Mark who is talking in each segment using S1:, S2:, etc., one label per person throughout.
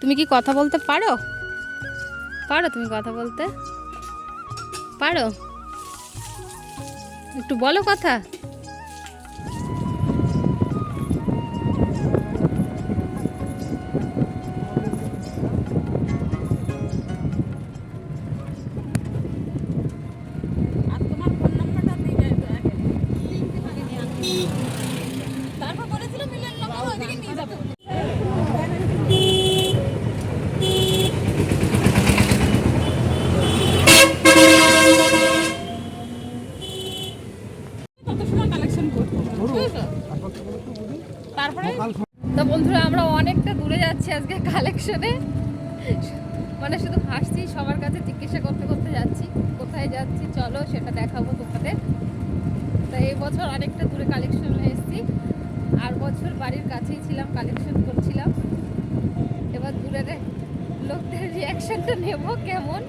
S1: তুমি কি কথা বলতে পারো? পারো তুমি কথা বলতে? পারো? একটু বলো কথা।
S2: তারপরে?
S1: তো বন্ধুরা আমরা অনেকটা দূরে যাচ্ছি আজকে কালেকশনে। মানে শুধু হাসছি সবার কাছে জিজ্ঞাসা করতে করতে যাচ্ছি কোথায় যাচ্ছি চলো সেটা দেখাবো তোমাদের। তা এই বছর অনেকটা দূরে কালেকশনে এসেছি। আর বছর বাড়ির কাছেই ছিলাম কালেকশন করছিলাম। এবার দূরের লোকদের রিয়াকশনটা নেব কেমন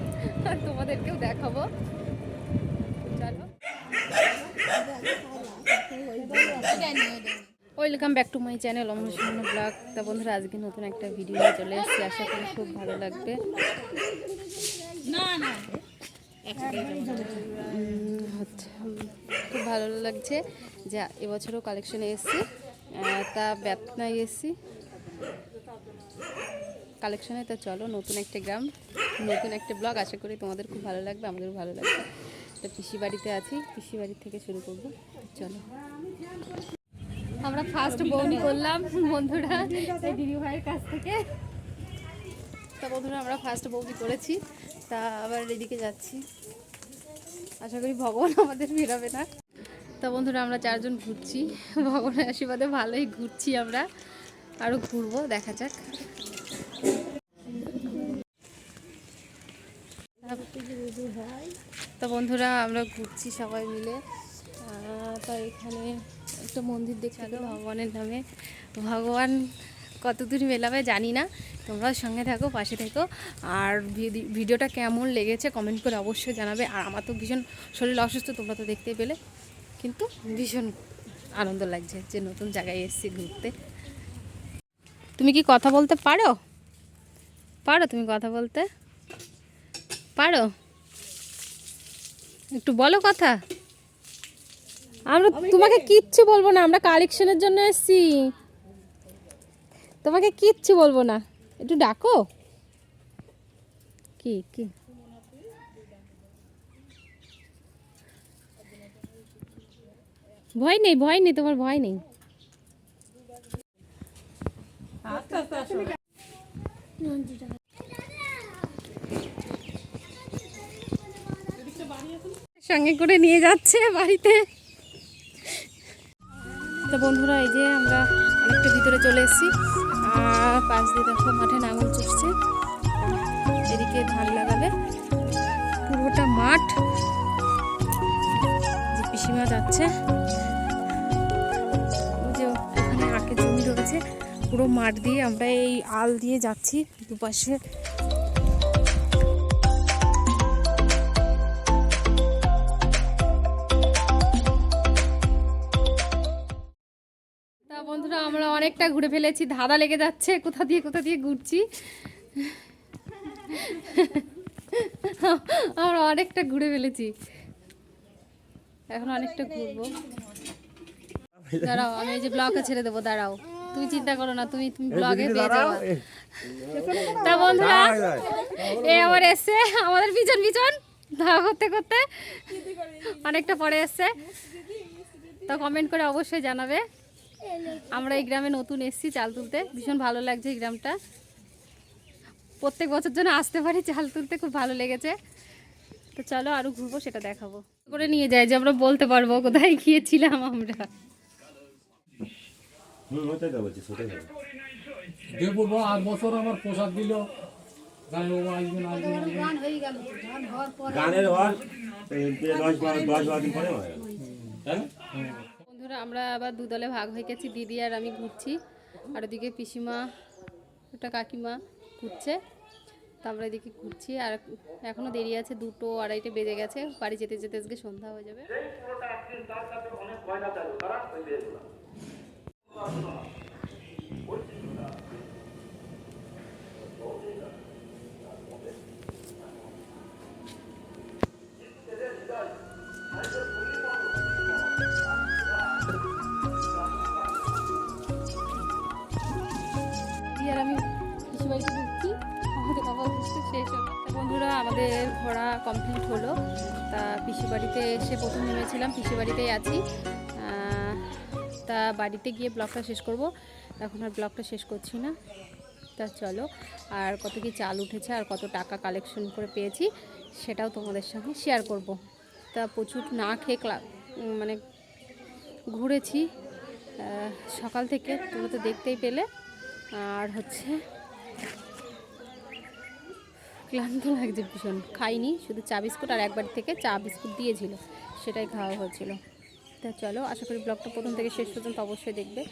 S1: আর তোমাদেরকেও দেখাবো। চলো। Welcome back to my channel Amar শূন্য ব্লগ। তা বন্ধুরা আজকে নতুন একটা ভিডিও নিয়ে চলে এসেছি। আশা করি খুব ভালো লাগবে। উম, খুব ভালো লাগছে। যে এবছরও কালেকশনে এসেছি। তা ব্যথনায় এসেছি। কালেকশনে তা চলো নতুন একটা গ্রাম নতুন একটা ব্লগ। আশা করি তোমাদের খুব ভালো লাগবে আমাদেরও ভালো লাগবে। তো পিসি বাড়িতে আছি পিসি বাড়ি থেকে শুরু করব। চলো। আমরা ফার্স্ট বৌনি করলাম বন্ধুরা এই দিদি ভাইয়ের কাছ থেকে। তা বন্ধুরা, আমরা ফার্স্ট বৌনি করেছি, তা আবার এদিকে যাচ্ছি। আশা করি ভগবান আমাদের ফেরাবে না। তা বন্ধুরা, আমরা চারজন ঘুরছি। ভগবানের আশীর্বাদে ভালোই ঘুরছি আমরা। আরও ঘুরবো, দেখা যাক। তা বন্ধুরা, আমরা ঘুরছি সবাই মিলে। তা এখানে একটা মন্দির দেখাল ভগবানের নামে। ভগবান কতদূর মেলাবে জানি না। তোমরাও সঙ্গে থাকো পাশে থেকো। আর ভিডিওটা কেমন লেগেছে কমেন্ট করে অবশ্যই জানাবে। আর আমার তো ভীষণ শরীর অসুস্থ তোমরা তো দেখতে পেলে। কিন্তু ভীষণ আনন্দ লাগছে যে নতুন জায়গায় এসেছি ঘুরতে। তুমি কি কথা বলতে পারো? পারো তুমি কথা বলতে? পারো? একটু বলো কথা। আমরা তোমাকে কিচ্ছু বলব না আমরা কালেকশনের জন্য এসেছি। তোমাকে কিচ্ছু বলব না। একটু ডাকো। কি কি? ভয় নেই ভয় নেই তোমার ভয় নেই। সঙ্গে করে নিয়ে যাচ্ছে বাড়িতে। তো বন্ধুরা, এই যে আমরা অনেকটা ভিতরে চলে এসেছি। পাশ দিয়ে দেখো মাঠে নাঙল চড়ছে। এদিকে ধান লাগাবে। পুরোটা মাঠ। যে পিসিমা যাচ্ছে। যে ওখানে আখের জমি রয়েছে। পুরো মাঠ দিয়ে আমরা এই আল দিয়ে যাচ্ছি দুপাশে। অনেকটা ঘুরে ফেলেছি, ধাঁধা লেগে যাচ্ছে, কোথা দিয়ে কোথা দিয়ে ঘুরছি? আমরা অনেকটা ঘুরে ফেলেছি। এখন অনেকটা ঘুরবো। দাঁড়াও, আমি এই যে ব্লগে ছেড়ে দেবো, দাঁড়াও। তুমি চিন্তা করো না, তুমি তুমি ব্লগে পেয়ে যাবে। তা বন্ধুরা, এ আবার এসছে আমাদের পিছন পিছন ধাওয়া করতে করতে। অনেকটা পরে এসছে। তো কমেন্ট করে অবশ্যই জানাবে। আমরা এই গ্রামে নতুন এসেছি চাল তুলতে। ভীষণ ভালো লাগছে এই গ্রামটা। প্রত্যেক বছর জন্য আসতে পারি চাল তুলতে খুব ভালো লেগেছে। তো চলো আরও ঘুরবো সেটা দেখাবো। করে নিয়ে যাই যে আমরা বলতে পারব কোথায় গিয়েছিলাম আমরা।
S3: বছর পোশাক দিল।
S4: গানের হওয়ার দশ বারো দশ বারো দিন পরে হয়ে। না?
S1: বন্ধুরা, আমরা আবার দুদলে ভাগ হয়ে গেছি। দিদি আর আমি ঘুরছি। আর ওদিকে পিসিমা, ওটা কাকিমা ঘুরছে। তো আমরা এদিকে ঘুরছি। আর এখনও দেরি আছে, দুটো আড়াইটে বেজে গেছে। বাড়ি যেতে যেতে আজকে সন্ধ্যা হয়ে যাবে। হলো বন্ধুরা, আমাদের ঘোরা কমপ্লিট হলো। তা পিসি বাড়িতে এসে প্রথম নেমেছিলাম পিসি বাড়িতেই আছি। তা বাড়িতে গিয়ে ব্লগটা শেষ করব। এখন আর ব্লগটা শেষ করছি না। তা চলো, আর কত কি চাল উঠেছে আর কত টাকা কালেকশন করে পেয়েছি, সেটাও তোমাদের সঙ্গে শেয়ার করব। তা প্রচুর না খেয়ে মানে ঘুরেছি। সকাল থেকে তোমরা তো দেখতেই পেলে। আর হচ্ছে ক্লান্ত লাগছে ভীষণ। খাইনি শুধু চা বিস্কুট আর একবার থেকে চা বিস্কুট দিয়েছিল সেটাই খাওয়া হয়েছিল। তা চলো আশা করি ব্লগটা প্রথম থেকে শেষ পর্যন্ত অবশ্যই দেখবে।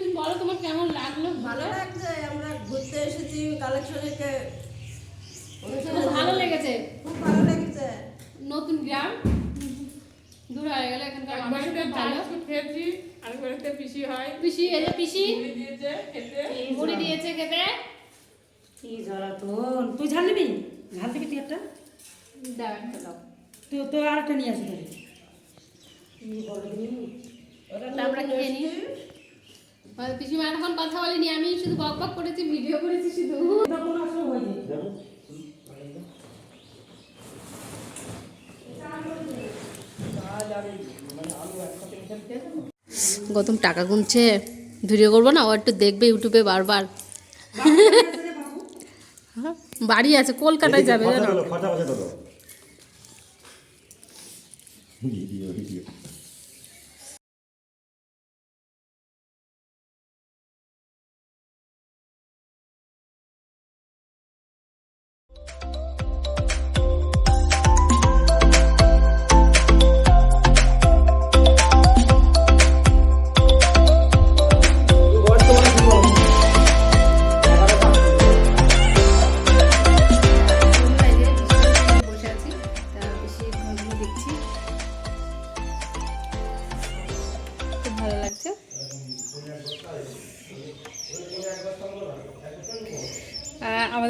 S1: তুমি বলো তোমার কেমন লাগল
S5: ভালো লাগছে আমরা ঘুরতে এসেছি কালেকশনে
S1: ভালো লেগেছে।
S5: খুব ভালো লেগেছে।
S1: নতুন গ্রাম। দূর হয়ে গেল এখানকার ভালো।
S2: খেয়েছি। আর পিসি হয়।
S1: পিসি এই যে পিসি।
S2: মুড়ি দিয়েছে খেতে।
S1: মুড়ি দিয়েছে খেতে।
S5: কি জ্বালাতন। তুই ঝাল নিবি? ঝাল দিবি তুই একটা?
S1: দাও একটা দাও।
S5: তো তো আর একটা নিয়ে আসবি
S1: তা আমরা খেয়ে নিই। পিসিমা এখন কথা বলিনি আমি শুধু বক বক করেছি ভিডিও করেছি শুধু। গৌতম টাকা গুনছে ভিডিও করব না ও একটু দেখবে ইউটিউবে বারবার। বাড়ি আছে কলকাতায় যাবে জানো?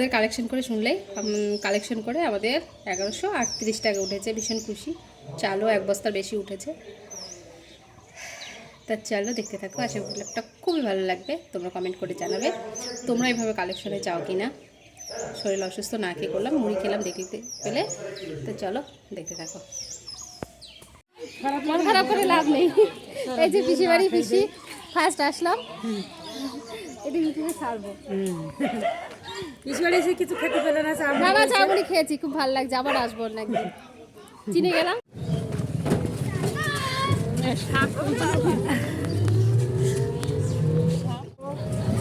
S1: আমাদের কালেকশন করে শুনলেই কালেকশন করে আমাদের এগারোশো আটত্রিশ টাকা উঠেছে ভীষণ খুশি। চালও এক বস্তার বেশি উঠেছে। তা চলো দেখতে থাকো আশা করি ব্লগটা খুবই ভালো লাগবে তোমরা কমেন্ট করে জানাবে তোমরা এইভাবে কালেকশনে চাও কি না শরীর অসুস্থ না খেয়ে করলাম মুড়ি খেলাম দেখতে পেলে। তো চলো দেখতে থাকো। মন খারাপ করে লাভ নেই। এই যে পিসি বাড়ি পিসি ফার্স্ট আসলাম। এটা ইউটিউবে ছাড়বো।
S5: পিছনে এসে কিছু খেতে পেলে না
S1: না না চা খেয়েছি খুব ভালো লাগছে আবার আসব না একদিন। চিনে গেলাম?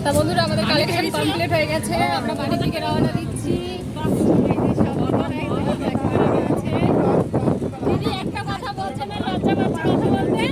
S1: তা বন্ধুরা আমাদের কালেকশন কমপ্লিট হয়ে গেছে আমরা বাড়ি থেকে রওনা দিচ্ছি। একটা কথা বলছে না লজ্জা পাচ্ছে কথা বলতে?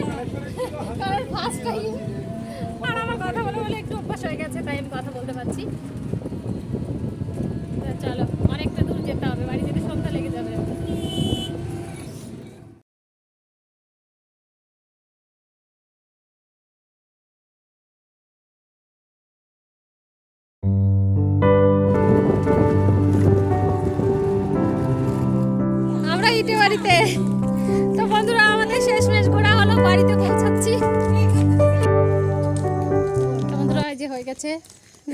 S1: ইটে তো বন্ধুরা, আমাদের শেষ মেশ ঘোরা হলো, বাড়িতে পৌঁছাচ্ছি। বন্ধুরা যে হয়ে গেছে।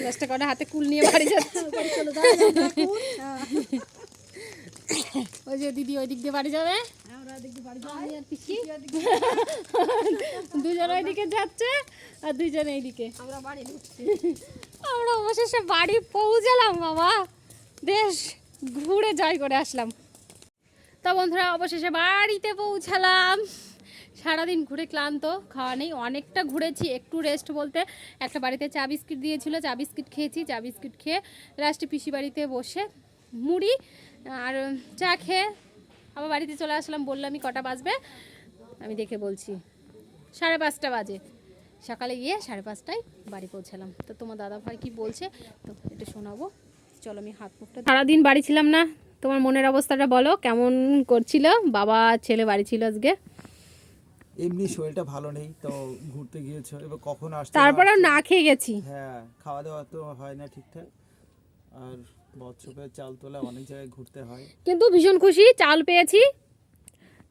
S1: দশটা কটা হাতে কুল নিয়ে বাড়ি যাচ্ছে। ওই যে দিদি ওই দিক দিয়ে বাড়ি যাবে। দুজন ওইদিকে যাচ্ছে আর দুজন এইদিকে। আমরা অবশেষে বাড়ি পৌঁছালাম, বাবা। বেশ, ঘুরে জয় করে আসলাম। তো বন্ধুরা, অবশেষে বাড়িতে পৌঁছালাম। সারাদিন ঘুরে ক্লান্ত, খাওয়া নেই, অনেকটা ঘুরেছি, একটু রেস্ট বলতে একটা বাড়িতে চা বিস্কিট দিয়েছিল, চা বিস্কিট খেয়েছি, চা বিস্কিট খেয়ে লাস্টে পিসি বাড়িতে বসে মুড়ি আর চা খেয়ে আবার বাড়িতে চলে আসলাম বললামই কটা বাজবে? আমি দেখে বলছি, সাড়ে পাঁচটা বাজে। সকালে গিয়ে সাড়ে পাঁচটায় বাড়ি পৌঁছালাম। তো তোমার দাদা ভাই কি বলছে, তো এটা শোনাবো। চলো আমি হাত মুখটা সারাদিন বাড়ি ছিলাম না তোমার মনের অবস্থাটা বলো কেমন করছিল? বাবা ছেলে বাড়ি ছিল আজকে?
S6: এমনি শরীরটা ভালো নেই তো ঘুরতে গিয়েছো এবার কখন আসতে
S1: তারপরেও না খেয়ে গেছি।
S6: হ্যাঁ খাওয়া দাওয়া তো হয় না ঠিকঠাক। আর বৎসপের চাল তোলা অনেক জায়গায় ঘুরতে হয়।
S1: কিন্তু ভীষণ খুশি চাল পেয়েছি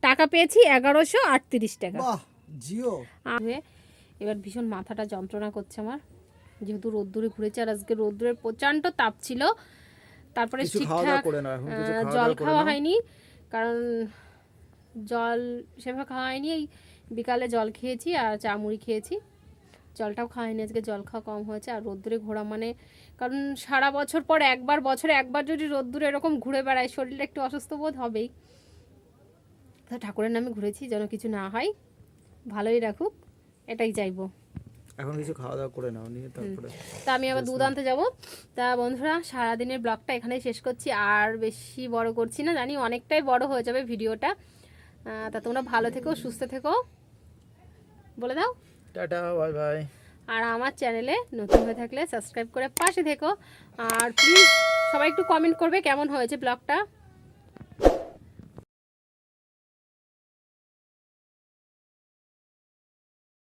S1: টাকা পেয়েছি এগারোশো আটত্রিশ টাকা।
S6: বাহ জিও।
S1: এবার ভীষণ মাথাটা যন্ত্রণা করছে আমার। যেহেতু রোদ্দুরে ঘুরেছে আর আজকে রোদ্দুরের প্রচণ্ড তাপ ছিল তারপরে ঠিকঠাক জল খাওয়া হয়নি কারণ জল সেভাবে খাওয়া হয়নি। এই বিকালে জল খেয়েছি আর চা মুড়ি খেয়েছি। জলটাও খাওয়াইনি আজকে জল খাওয়া কম হয়েছে আর রোদ্দুরে ঘোরা মানে কারণ সারা বছর পর একবার বছরে একবার যদি রোদ্দুরে এরকম ঘুরে বেড়ায় শরীরটা একটু অসুস্থ বোধ হবেই। ঠাকুরের নামে ঘুরেছি যেন কিছু না হয় ভালোই রাখুক এটাই চাইব।
S6: এখন কিছু খাওয়া দাওয়া করে নাও নিয়ে তারপরে
S1: তা আমি আবার দুধ আনতে যাব। তা বন্ধুরা সারাদিনের ব্লগটা এখানেই শেষ করছি। আর বেশি বড় করছি না জানি অনেকটাই বড় হয়ে যাবে ভিডিওটা। তা তোমরা ভালো থেকো সুস্থ থেকো। বলে দাও।
S6: Tata bye bye.
S1: আর আমার চ্যানেলে নতুন হয়ে থাকলে সাবস্ক্রাইব করে পাশে থেকো। আর প্লিজ সবাই একটু কমেন্ট করবে কেমন হয়েছে ব্লগটা।